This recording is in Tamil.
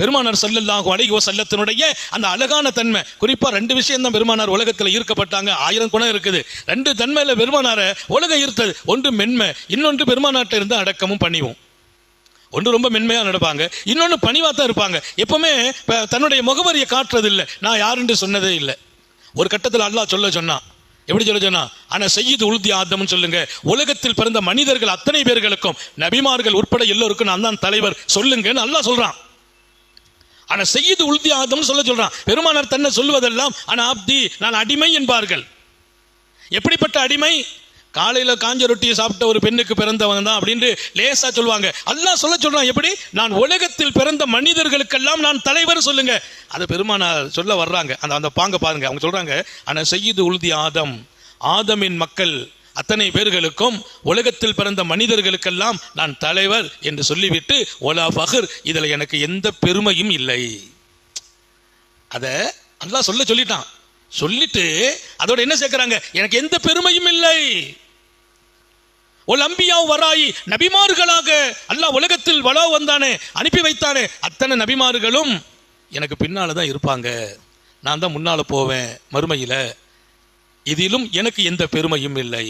பெருமானார் சல்லல்லாஹு அலைஹி செல்லத்தினுடைய அந்த அழகான தன்மை. குறிப்பாக ரெண்டு விஷயம் தான் பெருமானார் உலகத்தில் ஈர்க்கப்பட்டாங்க. ஆயிரம் குணம் இருக்குது. ரெண்டு தன்மையில் பெருமானாரை உலகம் ஈர்த்தது. ஒன்று மென்மை. இன்னொன்று பெருமானாட்டை இருந்து அடக்கமும் பணிவும். ஒன்று ரொம்ப மென்மையாக நடப்பாங்க. இன்னொன்று பணிவாக தான் இருப்பாங்க. எப்பவுமே இப்போ தன்னுடைய முகவரியை காட்டுறது இல்லை நான் யாருன்னு சொன்னதே இல்லை. ஒரு கட்டத்தில் அல்லாஹ் சொல்ல சொன்னான் எப்படி சொல்ல சொன்னா? ஆனால் செய்யுது உழுதி ஆதம்னு சொல்லுங்க. உலகத்தில் பிறந்த மனிதர்கள் அத்தனை பேர்களுக்கும் நபிமார்கள் உட்பட எல்லோருக்கும் நான் தான் தலைவர். சொல்லுங்கன்னு நல்லா சொல்றான். ஆனா செய்து உள்தி ஆதம்னு சொல்ல சொல்றான். பெருமானார் தன்னை சொல்லுவதெல்லாம் ஆனா அப்தி நான் அடிமை என்பார்கள். எப்படிப்பட்ட அடிமை? காலையில காஞ்ச ரொட்டியை சாப்பிட்ட ஒரு பெண்ணுக்கு பிறந்தவன் தான் அப்படின்னு லேசா சொல்லுவாங்க. அல்லாஹ் சொல்ல சொல்றான் எப்படி? நான் உலகத்தில் பிறந்த மனிதர்களுக்கெல்லாம் நான் தலைவர் சொல்லுங்க. அதை பெருமானார் சொல்ல வர்றாங்க. அந்த அந்த பாங்க பாருங்க. அவங்க சொல்றாங்க ஆனா செய்யுது உழுதி ஆதம் ஆதமின் மக்கள் அத்தனை பேர்களுக்கும் உலகத்தில் பிறந்த மனிதர்களுக்கெல்லாம் நான் தலைவர் என்று சொல்லிவிட்டு ஓலா ஃபஹர் இதில் எனக்கு எந்த பெருமையும் இல்லை. அதை அல்லாஹ் சொல்ல சொல்லிட்டான். சொல்லிட்டு அதோட என்ன சேர்க்குறாங்க? எனக்கு எந்த பெருமையும் இல்லை. ஒலம்பியா வராயி நபிமார்களாக அல்லாஹ் உலகத்தில் வளா வந்தானே அனுப்பி வைத்தானே. அத்தனை நபிமார்களும் எனக்கு பின்னால் தான் இருப்பாங்க. நான் தான் முன்னால் போவேன் மறுமையில். இதிலும் எனக்கு எந்த பெருமையும் இல்லை.